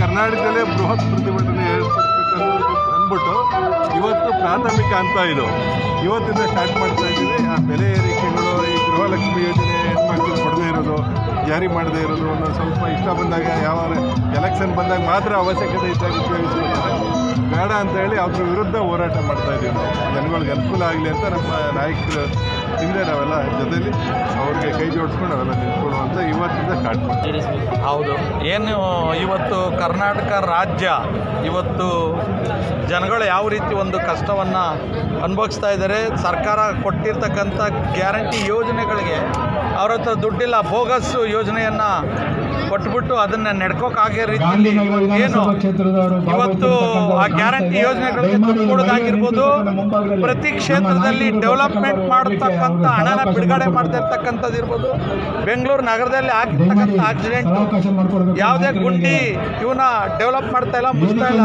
ಕರ್ನಾಟಕದಲ್ಲೇ ಬೃಹತ್ ಪ್ರತಿಭಟನೆ ಏರ್ಪಡಿಸ್ಬೇಕು ಅಂದ್ಬಿಟ್ಟು ಇವತ್ತು ಪ್ರಾಥಮಿಕ ಅಂತ ಇದು. ಇವತ್ತಿಂದ ಸ್ಟಾರ್ಟ್ ಮಾಡ್ತಾ ಬೆಲೆ ಏರಿಕೆಗಳು ಈ ಗೃಹಲಕ್ಷ್ಮಿ ಯೋಜನೆ ಹೆಣ್ಮಕ್ಳು ಕೊಡದೇ ಇರೋದು, ಜಾರಿ ಮಾಡದೇ ಇರೋದು, ಒಂದು ಸ್ವಲ್ಪ ಇಷ್ಟ ಬಂದಾಗ ಯಾವ ಎಲೆಕ್ಷನ್ ಬಂದಾಗ ಮಾತ್ರ ಅವಶ್ಯಕತೆ ಇದ್ದಾಗ ಉಪಯೋಗಿಸ್ತಾರೆ ಬೇಡ ಅಂತ ಹೇಳಿ ವಿರುದ್ಧ ಹೋರಾಟ ಮಾಡ್ತಾ ಇದ್ದೀವಿ ನಾವು. ಜನಗಳಿಗೆ ಅನುಕೂಲ ಆಗಲಿ ಅಂತ ನಮ್ಮ ನಾಯಕರು ಹಿಂದೆ ನಾವೆಲ್ಲ ಜೊತೆಯಲ್ಲಿ ಅವ್ರಿಗೆ ಕೈ ಜೋಡಿಸ್ಕೊಂಡು ಅವೆಲ್ಲ ನಿಂತ್ಕೊಳ್ಳುವಂತ ಇವತ್ತಿಂದ ಸ್ಟಾರ್ಟ್ ಮಾಡ್ತೀವಿ. ಹೌದು. ಏನು, ಇವತ್ತು ಕರ್ನಾಟಕ ರಾಜ್ಯ, ಇವತ್ತು ಜನಗಳು ಯಾವ ರೀತಿ ಒಂದು ಕಷ್ಟವನ್ನು ಅನುಭವಿಸ್ತಾ ಇದ್ದಾರೆ. ಸರ್ಕಾರ ಕೊಟ್ಟಿರ್ತಕ್ಕಂಥ ಗ್ಯಾರಂಟಿ ಯೋಜನೆಗಳಿಗೆ ಅವ್ರ ಹತ್ರ ದುಡ್ಡಿಲ್ಲ ಬೋಗಸ್ ಯೋಜನೆಯನ್ನು ಕೊಟ್ಬಿಟ್ಟು ಅದನ್ನು ನಡ್ಕೋಕ್ಕಾಗೋ ರೀತಿಯಲ್ಲಿ ಏನು ಇವತ್ತು ಆ ಗ್ಯಾರಂಟಿ ಯೋಜನೆಗಳಿಗೆ ದುಡ್ಡು ಕೊಡೋದಾಗಿರ್ಬೋದು ಪ್ರತಿ ಕ್ಷೇತ್ರದಲ್ಲಿ ಡೆವಲಪ್ಮೆಂಟ್ ಮಾಡತಕ್ಕಂಥ ಹಣನ ಬಿಡುಗಡೆ ಮಾಡ್ತಿರ್ತಕ್ಕಂಥದ್ದು ಇರ್ಬೋದು. ಬೆಂಗಳೂರು ನಗರದಲ್ಲಿ ಆಗಿರ್ತಕ್ಕಂಥ ಆಕ್ಸಿಡೆಂಟು ಯಾವುದೇ ಗುಂಡಿ ಇವನ್ನ ಡೆವಲಪ್ ಮಾಡ್ತಾ ಇಲ್ಲ ಮುಗಿಸ್ತಾ ಇಲ್ಲ.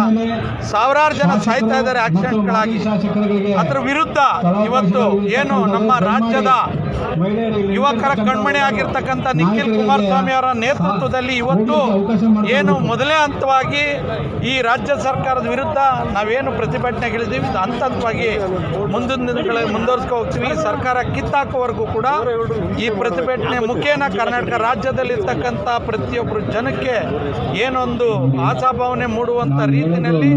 ಸಾವಿರಾರು ಜನ ಸಾಯ್ತಾ ಇದ್ದಾರೆ ಆಕ್ಸಿಡೆಂಟ್ಗಳಾಗಿ ಅದ್ರ ವಿರುದ್ಧ. ಇವತ್ತು ಏನು ನಮ್ಮ ರಾಜ್ಯದ ಯುವಕರ ಕಣ್ಮಣಿ ಆಗಿರ್ತಕ್ಕಂಥ ನಿಖಿಲ್ ಕುಮಾರಸ್ವಾಮಿ ಅವರ ನೇತೃತ್ವದಲ್ಲಿ ಇವತ್ತು ಏನು ಮೊದಲೇ ಹಂತವಾಗಿ ಈ ರಾಜ್ಯ ಸರ್ಕಾರದ ವಿರುದ್ಧ ನಾವೇನು ಪ್ರತಿಭಟನೆಗಳಿದ್ದೀವಿ ಹಂತ ಹಂತವಾಗಿ ಮುಂದಿನ ದಿನಗಳ ಮುಂದುವರ್ಸ್ಕೊ ಹೋಗ್ತೀವಿ. ಸರ್ಕಾರ ಕಿತ್ತಾಕೋವರೆಗೂ ಕೂಡ ಈ ಪ್ರತಿಭಟನೆ ಮುಖೇನ ಕರ್ನಾಟಕ ರಾಜ್ಯದಲ್ಲಿರ್ತಕ್ಕಂಥ ಪ್ರತಿಯೊಬ್ಬರು ಜನಕ್ಕೆ ಏನೊಂದು ಆಶಾಭಾವನೆ ಮೂಡುವಂಥ ರೀತಿಯಲ್ಲಿ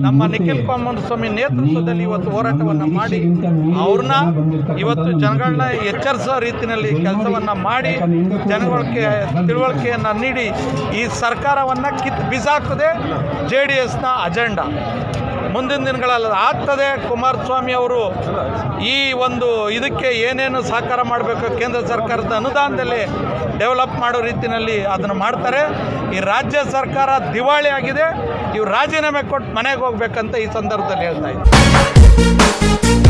ನಮ್ಮ ನಿಖಿಲ್ ಕುಮಾರಸ್ವಾಮಿ ನೇತೃತ್ವದಲ್ಲಿ ಇವತ್ತು ಹೋರಾಟವನ್ನು ಮಾಡಿ ಅವ್ರನ್ನ ಇವತ್ತು ಜನಗಳನ್ನ ಎಚ್ಚರಿಸೋ ರೀತಿಯಲ್ಲಿ ಕೆಲಸವನ್ನು ಮಾಡಿ ಜನಗಳಿಗೆ ತಿಳುವಳಿಕೆಯನ್ನು ನೀಡಿ ಈ ಸರ್ಕಾರವನ್ನು ಕಿತ್ ಬಿಸಾಕದೆ ಜೆ ಡಿ ಎಸ್ನ ಅಜೆಂಡಾ. ಮುಂದಿನ ದಿನಗಳಲ್ಲಿ ಆಗ್ತದೆ ಕುಮಾರಸ್ವಾಮಿ ಅವರು. ಈ ಒಂದು ಇದಕ್ಕೆ ಏನೇನು ಸಹಕಾರ ಮಾಡಬೇಕು ಕೇಂದ್ರ ಸರ್ಕಾರದ ಅನುದಾನದಲ್ಲಿ ಡೆವಲಪ್ ಮಾಡೋ ರೀತಿಯಲ್ಲಿ ಅದನ್ನು ಮಾಡ್ತಾರೆ. ಈ ರಾಜ್ಯ ಸರ್ಕಾರ ದಿವಾಳಿ ಆಗಿದೆ. ಇವ್ರು ರಾಜೀನಾಮೆ ಕೊಟ್ಟು ಮನೆಗೆ ಹೋಗ್ಬೇಕಂತ ಈ ಸಂದರ್ಭದಲ್ಲಿ ಹೇಳ್ತಾ ಇದ್ದೀನಿ